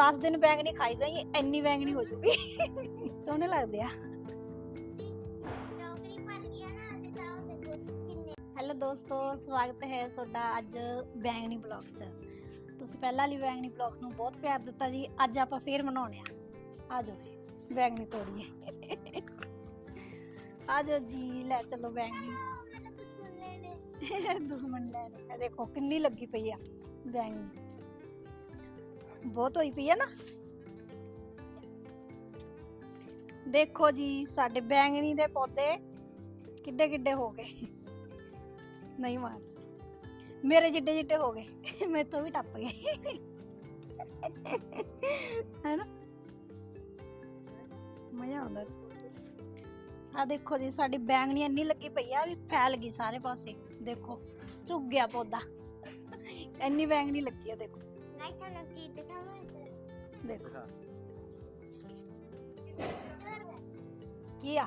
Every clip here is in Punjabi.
10 ਦਿਨ ਬੈਂਗਣੀ ਖਾਈ ਜਾਈਏ ਇੰਨੀ ਬੈਂਗਣੀ ਹੋ ਜੂਗੀ। ਸੋਹਣੇ ਲੱਗਦੇ ਆ। ਹੈਲੋ ਦੋਸਤੋ ਸਵਾਗਤ ਹੈ ਤੁਹਾਡਾ ਅੱਜ ਬੈਂਗਣੀ ਬਲੌਗ 'ਚ। ਤੁਸੀਂ ਪਹਿਲਾਂ ਵਾਲੀ ਬੈਂਗਣੀ ਬਲੌਗ ਨੂੰ ਬਹੁਤ ਪਿਆਰ ਦਿੱਤਾ ਜੀ ਅੱਜ ਆਪਾਂ ਫੇਰ ਮਨਾਉਣੇ ਆ। ਆ ਜਾਓ ਬੈਂਗਣੀ ਤੋੜੀਏ। ਆ ਜਾਓ ਜੀ ਲੈ ਚਲੋ ਬੈਂਗਣੀ। ਦੁਸ਼ਮਣ ਲੈਣੇ ਦੁਸ਼ਮਣ ਲੈਣੇ ਦੇਖੋ ਕਿੰਨੀ ਲੱਗੀ ਪਈ ਆ ਬੈਂਗਣੀ। ਬਹੁਤ ਹੋਈ ਪਈ ਆ ਨਾ। ਦੇਖੋ ਜੀ, ਸਾਡੇ ਬੈਂਗਣੀ ਦੇ ਪੌਦੇ ਕਿੱਡੇ ਕਿੱਡੇ ਹੋ ਗਏ। ਨਹੀਂ ਮਾਰ। ਮੇਰੇ ਜਿੱਡੇ ਜਿੱਡੇ ਹੋ ਗਏ। ਮੇਰੇ ਤੋਂ ਵੀ ਟੱਪ ਗਏ। ਹੈਨਾ? ਮਜ਼ਾ ਆਉਂਦਾ। ਆ ਦੇਖੋ ਜੀ, ਸਾਡੀ ਬੈਂਗਣੀ ਇੰਨੀ ਲੱਗੀ ਪਈ ਆ ਵੀ ਫੈਲ ਗਈ ਸਾਰੇ ਪਾਸੇ। ਦੇਖੋ, ਝੁੱਗ ਗਿਆ ਪੌਦਾ। ਇੰਨੀ ਬੈਂਗਣੀ ਲੱਗੀ ਆ, ਦੇਖੋ। ਗਾਇਸ ਸਾਨੂੰ ਇੱਕ ਚੀਜ਼ ਦਿਖਾਵਾਂ ਦੇਖੋ ਕੀ ਆ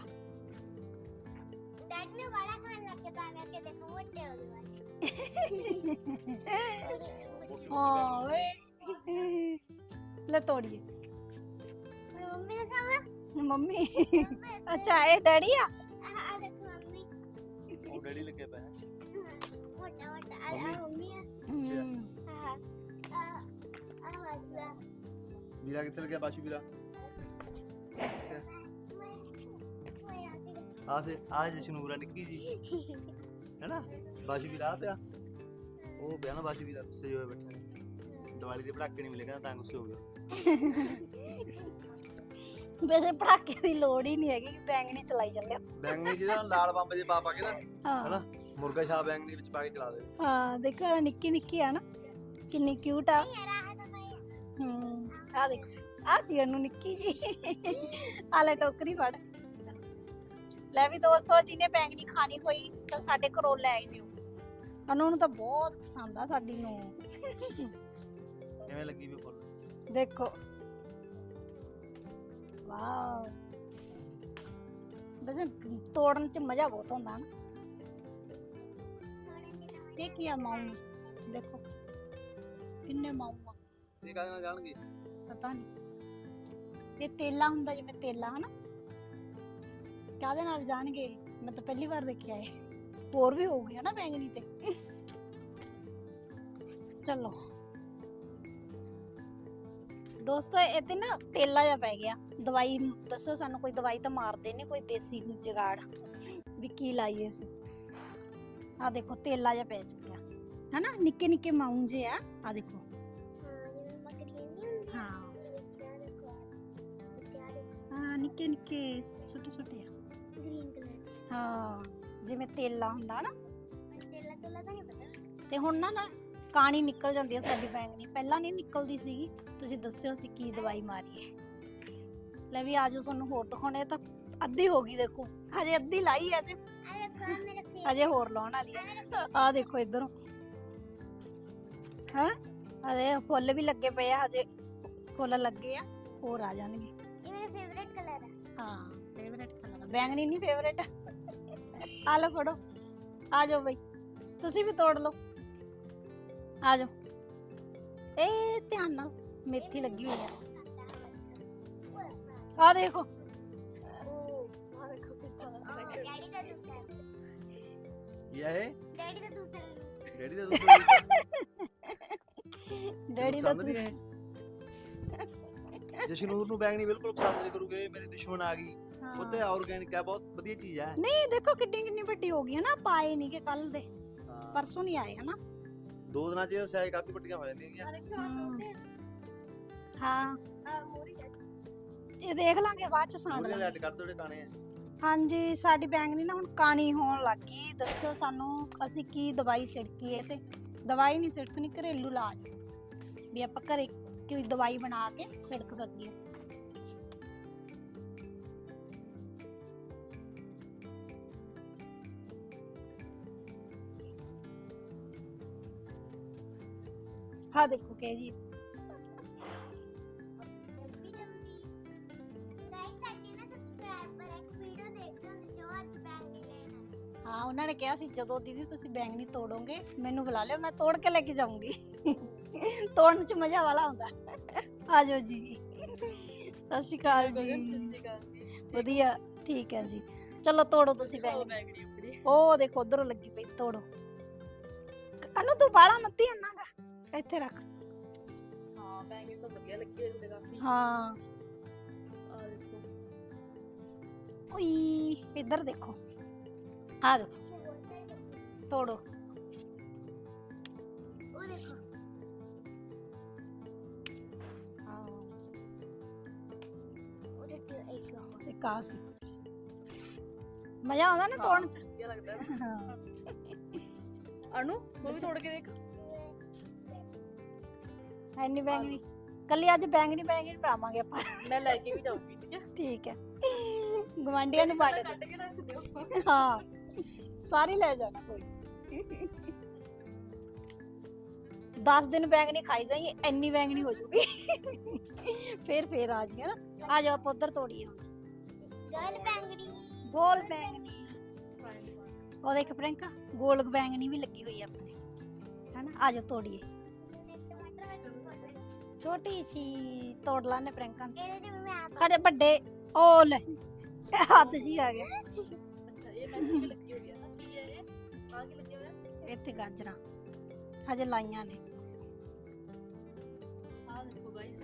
ਡੈਡ ਨੇ ਵਾਲਾ ਖਾਣ ਲੱਗ ਕੇ ਤਾਂ ਕਰਕੇ ਦੇਖੋ ਵੱਡੇ ਹੋ ਗਏ ਹਾਂ ਓਏ ਲੈ ਤੋੜੀਏ ਮੰਮੀ ਨੇ ਕਹਾ ਮੰਮੀ ਅੱਛਾ ਇਹ ਡੈਡੀ ਆ ਵੀਰਾ ਕਿੱਥੇ ਲੱਗਿਆ ਬਾਸ਼ੂ ਵੀਰਾ ਆ ਸੀ ਆ ਸੇ ਆ ਜਸ਼ਨੂਰਾ ਨਿੱਕੀ ਜੀ ਹੈਨਾ ਬਾਸ਼ੂ ਵੀਰਾ ਆ ਪਿਆ ਉਹ ਪਿਆ ਨਾ ਬਾਸ਼ੂ ਵੀਰਾ ਗੁੱਸੇ ਹੋਏ ਬੈਠਾ ਦੀਵਾਲੀ ਦੇ ਪਟਾਕੇ ਨਹੀਂ ਮਿਲੇ ਕਹਿੰਦਾ ਤਾਂ ਗੁੱਸੇ ਹੋ ਗਿਆ ਵੈਸੇ ਪੜਾਕੇ ਦੀ ਲੋੜ ਹੀ ਨਹੀਂ ਹੈਗੀ ਕਿ ਬੈਂਗਣੀ ਚਲਾਈ ਚੱਲਿਓ ਬੈਂਗਣੀ ਜਿਹੜਾ ਲਾਲ ਬੰਬ ਜੇ ਪਾ ਪਾ ਕੇ ਨਾ ਹਾਂ ਹੈਨਾ ਮੁਰਗਾ ਛਾਪ ਬੈਂਗਣੀ ਵਿੱਚ ਪਾ ਕੇ ਚਲਾ ਦੇ ਹਾਂ ਦੇਖੋ ਇਹ ਨਿੱਕੀ ਨਿੱਕੀ ਆ ਨਾ ਕਿੰਨੀ ਕਿਊਟ ਆ ਆ ਤਾਂ ਦੇਖ ਆ ਸੀ ਉਹਨੂੰ ਨਿੱਕੀ ਜੀ। ਆ ਲੈ ਟੋਕਰੀ ਫੜ। ਲੈ ਵੀ ਦੋਸਤੋ ਜਿਹਨੇ ਬੈਂਗਣੀ ਖਾਣੀ ਹੋਈ ਤਾਂ ਸਾਡੇ ਘਰੋਂ ਲੈ ਜਿਓ ਉਹਨਾਂ ਨੂੰ ਤਾਂ ਬਹੁਤ ਪਸੰਦ ਆ ਸਾਡੀ ਨੂੰ ਕਿਵੇਂ ਲੱਗੀ ਵੀ ਫੁੱਲ? ਦੇਖੋ। ਵਾਓ। ਵੈਸੇ ਤੋੜਨ ਚ ਮਜ਼ਾ ਬਹੁਤ ਆਉਂਦਾ ਨਾ। ਇਹ ਕੀ ਆ ਮਾਊਸ? ਦੇਖੋ। ਕਿੰਨੇ ਮਾਊ ਆ। ਇਹ ਕਾਹਦੇ ਨਾਲ ਜਾਣਗੇ? ਪਤਾ ਨਹੀਂ ਇਹ ਤੇਲਾ ਹੁੰਦਾ ਜਿਵੇਂ ਤੇਲਾ ਹਨਾ? ਕਾਹਦੇ ਨਾਲ ਜਾਣਗੇ? ਮੈਂ ਤਾਂ ਪਹਿਲੀ ਵਾਰ ਦੇਖਿਆ ਇਹ। ਹੋਰ ਵੀ ਹੋਊਗੀ ਹਨਾ ਬੈਂਗਣੀ ਤੇ? ਚਲੋ। ਦੋਸਤੋ ਇਹ ਤੇ ਨਾ ਤੇਲਾ ਜਿਹਾ ਪੈ ਗਿਆ। ਦਵਾਈ ਦੱਸੋ ਸਾਨੂੰ ਕੋਈ ਦਵਾਈ ਤਾਂ ਮਾਰਦੇ ਨੇ ਕੋਈ ਦੇਸੀ ਜਗਾੜ? ਵੀ ਕੀ ਲਾਈਏ ਅਸੀਂ? ਆ ਦੇਖੋ ਤੇਲਾ ਜਿਹਾ ਪੈ ਚੁੱਕਿਆ। ਹਨਾ? ਨਿੱਕੇ ਨਿੱਕੇ ਮਾਊਂ ਜੇ ਆ। ਆ ਦੇਖੋ। ਹਾਂ। ਹਾਂ ਨਿੱਕੇ ਨਿੱਕੇ ਛੋਟੇ ਛੋਟੇ ਆ ਗ੍ਰੀਨ ਕਲਰ ਹਾਂ ਜਿਵੇਂ ਤੇਲਾ ਹੁੰਦਾ ਨਾ ਤੇਲਾ ਤੇਲਾ ਤਾਂ ਨਹੀਂ ਪਤਾ ਤੇ ਹੁਣ ਨਾ ਨਾ ਕਾਣੀ ਨਿਕਲ ਜਾਂਦੀ ਆ ਸਾਡੀ ਬੈਂਗਣੀ ਪਹਿਲਾਂ ਨਹੀਂ ਨਿਕਲਦੀ ਸੀਗੀ ਤੁਸੀਂ ਦੱਸਿਓ ਅਸੀਂ ਕੀ ਦਵਾਈ ਮਾਰੀਏ ਲੈ ਵੀ ਆਜੋ ਤੁਹਾਨੂੰ ਹੋਰ ਦਿਖਾਉਣੇ ਤਾਂ ਅੱਧੀ ਹੋ ਗਈ ਦੇਖੋ ਹਜੇ ਅੱਧੀ ਲਾਈ ਆ ਤੇ ਆ ਦੇਖੋ ਮੇਰਾ ਫੇਸ ਹਜੇ ਹੋਰ ਲਾਉਣ ਵਾਲੀ ਆ ਆ ਦੇਖੋ ਇਧਰੋਂ ਹਾਂ ਅਰੇ ਫੁੱਲ ਵੀ ਲੱਗੇ ਪਏ ਆ ਹਜੇ ਫੁੱਲ ਲੱਗੇ ਆ ਹੋਰ ਆ ਜਾਣਗੇ ਫੇਵਰੇਟ ਕਲਰ ਹੈ ਹਾਂ ਫੇਵਰੇਟ ਕਲਰ ਬੈਂਗਣੀ ਨਹੀਂ ਫੇਵਰੇਟ ਆ ਲਓ ਫੜੋ ਆ ਜਾਓ ਬਈ ਤੁਸੀਂ ਵੀ ਤੋੜ ਲਓ ਆ ਜਾਓ ਇਹ ਧਿਆਨ ਨਾਲ ਮੇਥੀ ਲੱਗੀ ਹੋਈ ਆ ਆ ਦੇਖੋ ਡੈਡੀ ਦਾ ਦੂਸਰਾ ਇਹ ਡੈਡੀ ਦਾ ਦੂਸਰਾ ਡੈਡੀ ਦਾ ਦੁੱਧ ਡੈਡੀ ਦਾ ਪਸੰਦ ਨਹੀਂ ਤੁਸੀਂ ਇਹ ਜਸ਼ਨੂਰ ਨੂੰ ਬੈਂਗਣੀ ਬਿਲਕੁਲ ਪਸੰਦ ਨਹੀਂ ਕਰੂਗੇ ਮੇਰੀ ਦੁਸ਼ਮਣ ਆ ਗਈ। ਉਹ ਤੇ ਆਰਗੈਨਿਕ ਹੈ ਬਹੁਤ ਵਧੀਆ ਚੀਜ਼ ਹੈ ਨਹੀਂ ਦੇਖੋ ਕਿੰਨੀ ਕਿੰਨੀ ਵੱਡੀ ਹੋ ਗਈ ਹੈ ਨਾ ਪਾਏ ਨਹੀਂ ਕਿ ਕੱਲ ਦੇ। ਪਰਸੋਂ ਨਹੀਂ ਆਏ ਹਨਾ? ਦੋ ਦਿਨਾਂ 'ਚ ਸਾਇਜ਼ ਕਾਫੀ ਵੱਡੀਆਂ ਹੋ ਜਾਂਦੀਆਂ ਹਾਂ। ਇਹ ਦੇਖ ਲਾਂਗੇ ਬਾਅਦ ਚ ਸਾਂਡ ਲਾਂਗੇ। ਲੈਟ ਕਰ ਦੋ ਜਿਹੜੇ ਕਾਣੇ ਆ। ਹਾਂਜੀ ਸਾਡੀ ਬੈਂਗਣੀ ਨਾ ਹੁਣ ਕਾਣੀ ਹੋਣ ਲੱਗ ਗਈ। ਦੱਸਿਓ ਸਾਨੂੰ ਅਸੀਂ ਕੀ ਦਵਾਈ ਛਿੜਕੀਏ ਤੇ? ਦਵਾਈ ਨਹੀਂ ਛਿੜਕਣੀ ਘਰੇਲੂ ਇਲਾਜ। ਵੀ ਆਪਾਂ ਘਰੇ ਕੋਈ ਦਵਾਈ ਬਣਾ ਕੇ ਛਿੜਕ ਸਕੀਏ ਹਾਂ। ਦੇਖੋ ਕੇ ਜੀ ਹਾਂ, ਉਹਨਾਂ ਨੇ ਕਿਹਾ ਸੀ, ਜਦੋਂ ਦੀਦੀ ਤੁਸੀਂ ਬੈਂਗਣੀ ਤੋੜੋਗੇ, ਮੈਨੂੰ ਬੁਲਾ ਲਿਓ, ਮੈਂ ਤੋੜ ਕੇ ਲੈ ਕੇ ਜਾਊਂਗੀ। ਤੋੜਨ ਚ ਮਜ਼ਾ ਵਾਲਾ ਆਉਂਦਾ ਆ ਜਾਓ ਜੀ। ਸਤਿ ਸ਼੍ਰੀ ਅਕਾਲ ਜੀ। ਵਧੀਆ ਠੀਕ ਹੈ ਜੀ। ਚਲੋ ਤੋੜੋ ਤੁਸੀਂ ਬੈਂਗਣੀ ਉਹ ਦੇਖੋ ਉਧਰੋਂ ਲੱਗੀ ਪਈ ਤੋੜੋ। ਅਨੂ ਤੂੰ ਬਾਲਾ ਮੱਤੀ ਅੰਨਾਗਾ ਇੱਥੇ ਰੱਖ। ਹਾਂ ਬੈਂਗਣ ਤਾਂ ਵਧੀਆ ਲੱਗੇ ਹੋਏ ਨੇ ਕਾਫੀ। ਹਾਂ। ਆ ਦੇਖੋ। ਉਈ ਇੱਧਰ ਦੇਖੋ। ਆ ਦੇਖੋ। ਤੋੜੋ। ਉਹ ਦੇਖੋ। ਸੀ। ਮਜ਼ਾ ਆਉਂਦਾ ਨਾ ਤੋੜਨ ਚ। ਵਧੀਆ ਲੱਗਦਾ ਹੈ ਨਾ। ਹਾਂ। ਅਨੂ ਤੂੰ ਵੀ ਤੋੜ ਕੇ ਦੇਖ। ਐਨੀ ਬੈਂਗਣੀ ਕੱਲੀ ਅੱਜ ਬੈਂਗਣੀ ਬੈਂਗਣੀ ਪਾਵਾਂਗੇ ਆਪਾਂ। ਮੈਂ ਲੈ ਕੇ ਵੀ ਜਾਊਂਗੀ ਠੀਕ ਹੈ? ਠੀਕ ਹੈ। ਗਵਾਂਡੀਆਂ ਨੂੰ ਵੰਡ ਕੱਢ ਕੇ ਰੱਖ ਦਿਓ। ਹਾਂ। ਸਾਰੀ ਲੈ ਜਾਣਾ ਕੋਈ। 10 ਦਿਨ ਬੈਂਗਣੀ ਖਾਈ ਜਾਈਏ ਐਨੀ ਬੈਂਗਣੀ ਹੋ ਜੂਗੀ। ਫੇਰ ਫੇਰ ਆ ਜੀ ਨਾ। ਆ ਜਾਓ ਆਪਾਂ ਉੱਧਰ ਤੋੜੀਏ ਹੁਣ। ਗਰਲ ਬੈਂਗੜੀ ਗੋਲ ਬੈਂਗਣੀ। ਉਹ ਦੇਖ ਪ੍ਰਿੰਕਾ ਗੋਲ ਬੈਂਗਣੀ ਵੀ ਲੱਗੀ ਹੋਈ ਆ ਆਪਣੇ। ਹਨਾ ਆ ਜਾਓ ਤੋੜੀਏ। ਛੋਟੀ ਸੀ ਤੋੜ ਲਾਣੇ ਪ੍ਰਿੰਕਾ ਨੂੰ। ਇਹਦੇ ਜਿਵੇਂ ਮੈਂ ਆਪ ਖੜੇ ਵੱਡੇ ਉਹ ਲੈ ਹੱਥ ਜੀ ਆ ਗਿਆ ਅੱਛਾ ਇਹ ਬੈਂਗਣ ਵੀ ਲੱਗੀ ਹੋਈ ਹੈ ਨਾ ਕੀ ਹੈ ਇਹ? ਆ ਕੀ ਲੱਗਿਆ ਹੋਇਆ ਇੱਥੇ ਗਾਜਰਾਂ। ਹਜੇ ਲਾਈਆਂ ਨੇ। ਆ ਦੇਖੋ ਗਾਇਸ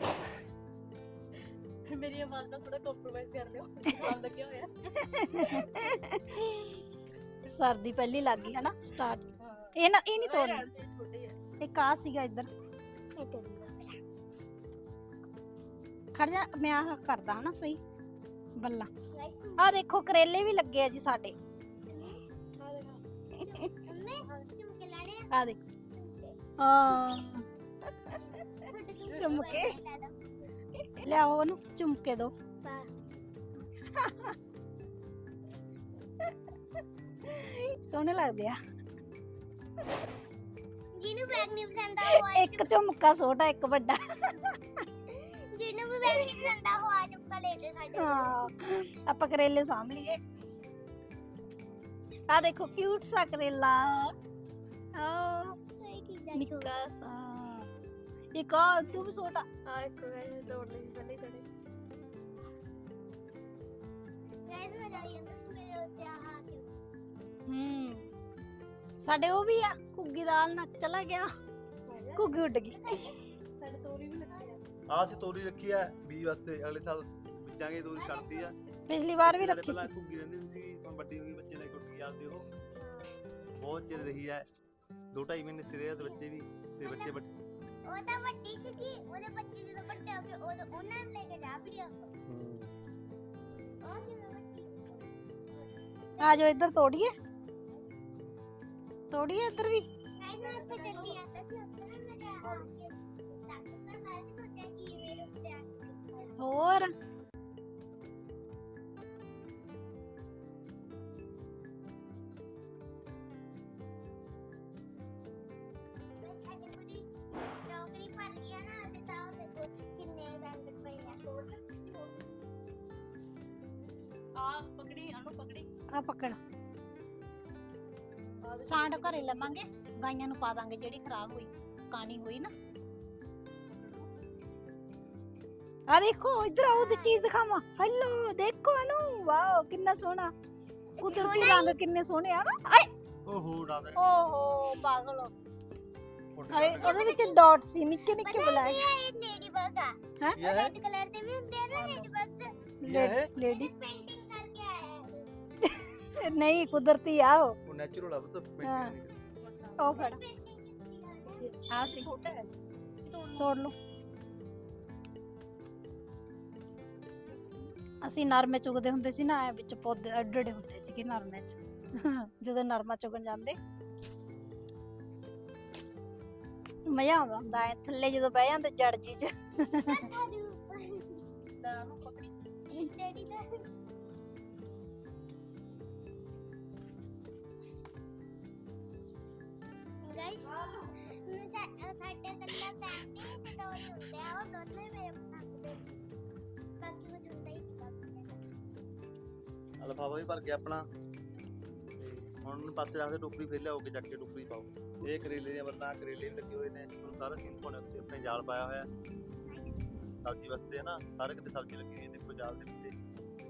ਮੇਰੀ ਆਵਾਜ਼ ਨਾਲ ਥੋੜਾ ਕੰਪਰੋਮਾਈਜ਼ ਕਰ ਲਿਓ ਆਮ ਲੱਗਿਆ ਹੋਇਆ ਸਰਦੀ ਪਹਿਲੀ ਲੱਗ ਗਈ ਹਨਾ ਸਟਾਰਟ ਹਾਂ ਇਹ ਨਾ ਇਹ ਨਹੀਂ ਤੋੜਨਾ ਰਹਿਣ ਦੇ, ਛੋਟੇ ਹੈ ਇੱਕ ਆ ਸੀਗਾ ਇੱਧਰ ਖੜ ਜਾ ਮੈਂ ਆਹ ਕਰਦਾ ਹਨਾ ਸਹੀ ਬੱਲਾ ਆ ਦੇਖੋ ਕਰੇਲੇ ਵੀ ਲੱਗੇ ਆ ਜੀ ਸਾਡੇ ਮੰਮੀ ਚੁੰਮਕੇ ਲੈਣੇ ਆ ਦੇਖ ਹਾਂ ਤੁਹਾਡੇ ਚੁੰਮਕੇ ਲਿਆਓ ਉਹਨੂੰ ਚੁੰਮਕੇ ਦੋ ਸੋਹਣੇ ਲੱਗਦੇ ਆ ਜਿਹਨੂੰ ਬੈਗ ਨਹੀਂ ਪਸੰਦ ਆ ਉਹ ਆ ਇੱਕ ਝੁਮਕਾ ਛੋਟਾ ਇੱਕ ਵੱਡਾ ਜਿਹਨੂੰ ਵੀ ਬੈਗ ਨਹੀਂ ਪਸੰਦ ਆ ਉਹ ਆ ਚੁੱਕਾ ਲੈ ਜੇ ਸਾਡੇ ਹਾਂ ਆਪਾਂ ਕਰੇਲੇ ਸਾਂਭ ਲਈਏ ਆ ਦੇਖੋ ਕਿਊਟ ਸਾ ਕਰੇਲਾ ਆ ਕੀ ਨਿੱਕਾ ਸਾ ਇੱਕ ਆ ਤੂੰ ਵੀ ਛੋਟਾ ਆ। ਇੱਕ ਗਾਇਸ ਤੋੜ ਲਈ ਪਹਿਲੇ ਤੜੇ। ਗਾਇਸ ਮੈਂ ਜਾਈ ਅੰਦਰ ਮੇਰੇ ਉੱਤੇ ਆ ਆ ਕੇ ਹੂੰ। ਸਾਡੇ ਉਹ ਵੀ ਆ ਘੁੱਗੀ ਦਾਲ ਨਾਲ ਚਲਾ ਗਿਆ। ਘੁੱਗੀ ਉੱਡ ਗਈ। ਸਾਡੇ ਤੋਰੀ ਵੀ ਲੱਗੀ ਹੈ ਆਹ ਅਸੀਂ ਤੋਰੀ ਰੱਖੀ ਹੈ ਬੀ ਵਾਸਤੇ ਅਗਲੇ ਸਾਲ ਬੀਜਾਂਗੇ ਤੋਰੀ ਛੱਡਦੀ ਆ। ਪਿਛਲੀ ਵਾਰ ਵੀ ਨਾਲੇ ਰੱਖੀ ਪਹਿਲਾਂ ਸੀ। ਘੁੱਗੀ ਰਹਿੰਦੀ ਸੀ ਹੁਣ ਵੱਡੀ ਹੋ ਗਈ ਬੱਚੇ ਲੈ ਕੇ ਉੱਠ ਗਈ ਆਪਦੇ ਉਹ ਬਹੁਤ ਚਿਰ ਰਹੀ ਹੈ ਦੋ ਢਾਈ ਮਹੀਨੇ ਇੱਥੇ ਰਹੇ ਆ ਤੇ ਬੱਚੇ ਵੀ ਤੇ ਬੱਚੇ ਬੱਚੇ ਉਹ ਤਾਂ ਵੱਡੀ ਸੀਗੀ ਉਹਦੇ ਬੱਚੇ ਜਦੋਂ ਵੱਡੇ ਹੋ ਗਏ ਉਦੋਂ ਉਹਨਾਂ ਨੂੰ ਲੈ ਕੇ ਜਾ ਵੀ ਉਹ। ਜਿਵੇਂ ਵੱਡੀ ਆ ਜਾਓ ਇੱਧਰ ਤੋੜੀਏ। ਤੋੜੀਏ ਇੱਧਰ ਵੀ। ਗਾਇਸ ਮੈਂ ਉੱਥੇ ਚੱਲੀ ਆ ਤਾਂ ਸੀ ਉੱਥੇ ਨਾ ਮੇਰੇ ਆ ਕੇ ਤੱਕ ਤਾਂ ਮੈਂ ਵੀ ਸੋਚਿਆ ਕਿ ਇਹ ਮੇਰੇ ਉੱਤੇ ਆ ਚੁੱਕਾ ਹੈ ਹੋਰ? ਪਕੜੀ ਅਨੂ ਪਕੜੀ। ਆ ਪਕੜ। ਸਾਂਡ ਘਰੇ ਲਵਾਂਗੇ ਗਾਈਆਂ ਨੂੰ ਪਾ ਦਾਂਗੇ ਜਿਹੜੀ ਖਰਾਬ ਹੋਈ ਕਾਣੀ ਹੋਈ ਨਾ। ਆ ਦੇਖੋ ਇੱਧਰ ਆਓ ਤੇ ਚੀਜ਼ ਦਿਖਾਵਾਂ। ਹੈਲੋ ਦੇਖੋ ਅਨੂ ਵਾਓ ਕਿੰਨਾ ਸੋਹਣਾ। ਕੁਦਰਤੀ ਰੰਗ ਕਿੰਨੇ ਸੋਹਣੇ ਆ ਨਾ। ਆਏ। ਓਹੋ ਰਾਤ ਓਹੋ ਪਾਗਲ ਗਿਆ ਉਹਦੇ ਵਿੱਚ ਡਾਟ ਸੀ ਨਿੱਕੇ ਨਿੱਕੇ ਬਲੈਕ ਇਹ ਲੇਡੀ ਬਗ ਆ। ਹੈਂ? ਇਹ ਹੈ ਰੈਡ ਕਲਰ ਦੇ ਵੀ ਹੁੰਦੇ ਆ ਨਾ ਲੇਡੀ ਹੈ ਲੇਡੀ ਪੇਂਟਿੰਗ ਨਹੀਂ ਕੁਦਰਤੀ ਆ ਉਹ। ਉਹ ਨੈਚੁਰਲ ਆ ਬਤ ਹਾਂ। ਪੇਂਟਿੰਗ ਅੱਛਾ ਉਹ ਫੜ। ਆ ਸੀ। ਛੋਟਾ ਹੈ। ਇਹ ਤੋੜ ਲਓ। ਅਸੀਂ ਨਰਮੇ ਚੁਗਦੇ ਹੁੰਦੇ ਸੀ ਨਾ ਐ ਵਿੱਚ ਪੌਦੇ ਅੱਡੇ ਅੱਡੇ ਹੁੰਦੇ ਸੀਗੇ ਨਰਮੇ ਚ। ਜਦੋਂ ਨਰਮਾ ਚੁਗਣ ਜਾਂਦੇ। ਮਜ਼ਾ ਆਉਂਦਾ ਹੁੰਦਾ ਐ ਥੱਲੇ ਜਦੋਂ ਬਹਿ ਜਾਂਦੇ ਜੜ ਜੀ ਚ। ਡੈਡੀ ਦਾ। ਗਾਇਸ ਸਾਡੇ ਕੱਲਾ ਫੈਮਿਲੀ ਤੇ ਦੋ ਹੁੰਦੇ ਆ ਉਹ ਦੋਨੋਂ ਮੇਰੇ ਪਸੰਦ ਦੇ ਬਾਕੀ ਉਹ ਜੁੰਦਾ ਹੀ ਨਹੀਂ ਲਫਾਫਾ ਵੀ ਭਰ ਗਿਆ ਆਪਣਾ। ਤੇ ਹੁਣ ਪਾਸੇ ਰੱਖਦੇ ਟੋਕਰੀ ਫੇਰ ਲਿਆਓ ਕੇ ਚੱਕ ਕੇ ਟੋਕਰੀ ਪਾਓ। ਇਹ ਕਰੇਲੇ ਦੀਆਂ ਬੱਲਾਂ ਕਰੇਲੇ ਵੀ ਲੱਗੇ ਹੋਏ ਨੇ। ਹੁਣ ਸਾਰਾ ਸੀਨ ਪਾਉਣੇ ਉੱਤੇ ਆਪਣੇ ਜਾਲ ਪਾਇਆ ਹੋਇਆ। ਸਬਜ਼ੀ ਵਾਸਤੇ ਹੈ ਨਾ ਸਾਰੇ ਕਿਤੇ ਸਬਜ਼ੀ ਲੱਗੀ ਹੋਈ ਦੇਖੋ ਜਾਲ ਦੇ ਉੱਤੇ।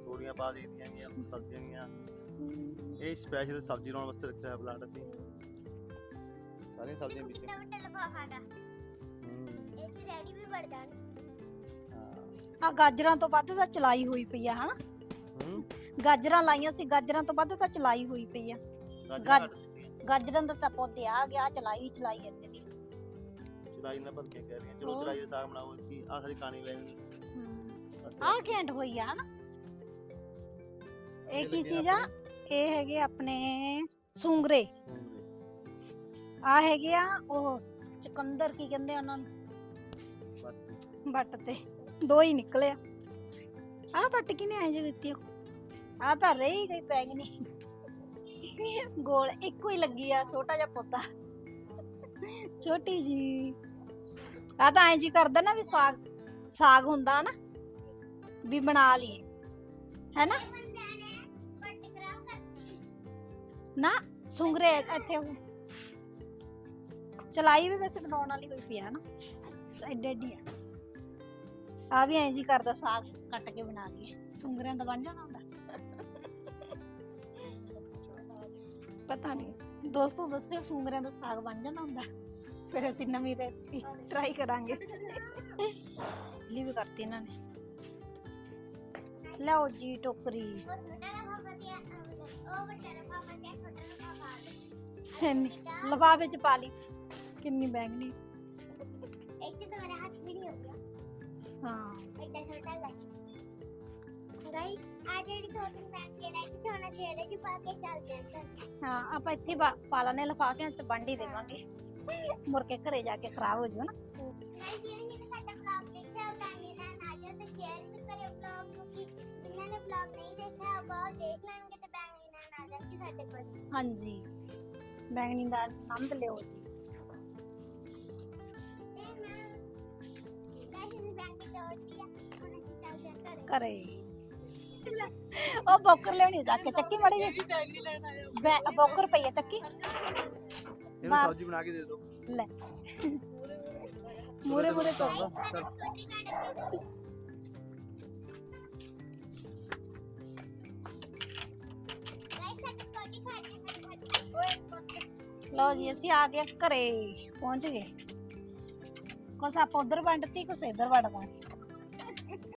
ਤੋਰੀਆਂ ਪਾ ਦਿੱਤੀਆਂ ਗਈਆਂ, ਸਬਜ਼ੀਆਂ ਗੀਆਂ ਇਹ ਸਪੈਸ਼ਲ ਸਬਜ਼ੀ ਲਾਉਣ ਵਾਸਤੇ ਰੱਖਿਆ ਹੋਇਆ ਪਲਾਂਟ ਅਸੀਂ। ਸਾਰੀਆਂ ਸਬਜ਼ੀਆਂ ਵਿੱਚ। ਕਿੰਨਾ ਵੱਡਾ ਲਫਾਫਾ ਗਾ ਹੂੰ। ਇਹ ਚ ਰੈਡੀ ਵੀ ਵੜ ਜਾਣ। ਹਾਂ। ਆ ਗਾਜਰਾਂ ਤੋਂ ਵੱਧ ਤਾਂ ਚਲਾਈ ਹੋਈ ਪਈ ਆ ਹਨਾ? ਹੂੰ। ਗਾਜਰਾਂ ਲਾਈਆਂ ਸੀ ਗਾਜਰਾਂ ਤੋਂ ਵੱਧ ਤਾਂ ਚਲਾਈ ਹੋਈ ਪਈ ਆ। ਗਾਜਰਾਂ ਗੱਜ- ਕੱਟ ਦਿੱਤੀਆਂ ਗਾਜਰਾਂ ਦਾ ਤਾਂ ਪੌਦੇ ਆ ਗਿਆ ਚਲਾਈ ਹੀ ਚਲਾਈ ਜਾਂਦੇ ਦੀ ਚੁਰਾਈ ਨਾ ਭਰ ਕੇ ਕਹਿ ਰਹੀਆਂ ਚਲੋ। ਚੁਰਾਈ ਦਾ ਸਾਗ ਬਣਾਓ ਕੀ ਆ ਸਾਰੀ ਕਾਣੀ ਲੈ ਗਈ ਆ ਘੈਂਟ ਹੋਈ ਆ ਹਨਾ? ਇਹ ਕੀ ਚੀਜ਼ ਆ? ਇਹ ਹੈਗੇ ਆਪਣੇ ਸੂੰਗਰੇ। ਆ ਹੈਗੇ ਆ ਉਹ ਚਕੰਦਰ ਕੀ ਕਹਿੰਦੇ ਆ ਉਹਨਾਂ ਨੂੰ? ਬੱਟ ਤੇ। ਦੋ ਹੀ ਨਿਕਲੇ ਆ। ਆ ਬੱਟ ਕਿਨੇ ਆਏ ਜੇ ਕੀਤੀ ਆ? ਤਾਂ ਰਹੀ ਗਈ ਬੈਂਗਣੀ ਗੋਲ ਇੱਕੋ ਹੀ ਲੱਗੀ ਆ ਛੋਟਾ ਜਿਹਾ ਪੌਦਾ। ਛੋਟੀ ਜੀ ਆ ਤਾਂ ਐਂ ਜੀ ਕਰਦਾ ਨਾ ਵੀ ਸਾਗ ਸਾਗ ਹੁੰਦਾ ਨਾ ਵੀ ਬਣਾ ਲਈਏ। ਹੈਨਾ? ਨੇ ਸੁੰਗਰੇ ਇੱਥੇ ਚਲਾਈ ਵੀ ਵੈਸੇ ਬਣਾਉਣ ਵਾਲੀ ਹੋਈ ਪਈ ਆ ਨਾ ਐਡੇ ਐਡੀ ਆ। ਆ ਵੀ ਐਂ ਜੀ ਕਰਦਾ ਸਾਗ ਕੱਟ ਕੇ ਬਣਾ ਲਈਏ ਸੁੰਗਰਿਆਂ ਦਾ ਬਣ ਜਾਣਾ ਹੁੰਦਾ। ਪਤਾ ਨਹੀਂ ਦੋਸਤੋ ਦੱਸਿਓ ਸੁੰਗਰਿਆਂ ਦਾ ਸਾਗ ਬਣ ਜਾਣਾ ਹੁੰਦਾ। ਫਿਰ ਅਸੀਂ ਨਵੀਂ ਰੈਸਪੀ ਟਰਾਈ ਕਰਾਂਗੇ। ਲਈ ਵੀ ਕਰਤੀ ਇਹਨਾਂ ਨੇ। ਲਓ ਜੀ ਟੋਕਰੀ। ਉਹ ਛੋਟਾ ਲਫਾਫਾ ਤੇ ਉਹ ਵੱਡਾ ਲਫਾਫਾ ਤੇ ਛੋਟਾ ਲਫਾਫਾ ਹੈਨੀ ਲਫਾਫੇ ਚ ਪਾ ਲਈ। ਕਿੰਨੀ ਬੈਂਗਣੀ ਇੱਥੇ ਤਾਂ ਮੇਰਾ ਹੱਥ ਵੀ ਨਹੀਂ ਹੋ ਗਿਆ। ਹਾਂ। ਐਡਾ ਛੋਟਾ ਹਾਂ ਸਰ ਹਾਂ ਆਪਾਂ ਇੱਥੇ ਪਾ- ਪਾ ਲੈਣੇ ਲਫਾਫਿਆਂ ਚ ਵੰਡ ਹੀ ਦੇਵਾਂਗੇ। ਮੁੜ ਕੇ ਘਰੇ ਜਾ ਕੇ ਖਰਾਬ ਹੋ ਜਾਊ ਨਾ। ਮੈਂ ਜਿਹੜੇ ਨੇ ਸਾਡਾ ਵਲੌਗ ਦੇਖਿਆ ਤਾਂ ਇਹਨਾਂ ਨਾਲ ਆ ਤੇ ਸ਼ੇਅਰ ਵੀ ਕਰਿਓ ਵਲੌਗ ਨੂੰ ਕਿ ਜਿਨ੍ਹਾਂ ਨੇ ਵਲੌਗ ਨਹੀਂ ਦੇਖਿਆ ਉਹ ਬਹੁਤ ਦੇਖ ਲੈਣਗੇ ਤੇ ਬੈਂਗ ਇਹਨਾਂ ਨਾਲ ਆ ਜਾਣਗੇ ਸਾਡੇ ਕੋਲ। ਹਾਂਜੀ। ਬੈਂਗਣੀ ਦਾ ਆਨੰਦ ਲਿਓ ਜੀ। ਅਸੀਂ ਬੈਂਕ ਤੇ ਤੋੜਦੀ ਆ ਹੁਣ ਅਸੀਂ ਚੱਲਦੇ ਹਾਂ ਘਰੇ ਘਰੇ ਉਹ ਬੋਕਰ ਲਿਆਉਣੀ ਜਾ ਕੇ ਚੱਕੀ ਮੜੀ ਬੈ- ਬੋਕਰ ਪਈ ਆ ਚੱਕੀ। ਇਹਨੂੰ ਸਬਜ਼ੀ ਬਣਾ ਦੇ ਦਿਓ ਲੈ। ਮੂਰੇ ਮੂਰੇ ਤੋਂ। ਲਓ ਜੀ ਅਸੀਂ ਆ ਗਏ ਘਰੇ ਪਹੁੰਚ ਗਏ। ਕੁਛ ਆਪਾਂ ਉਧਰ ਵੰਡਤੀ ਕੁਛ ਇਧਰ ਵੰਡਦਾ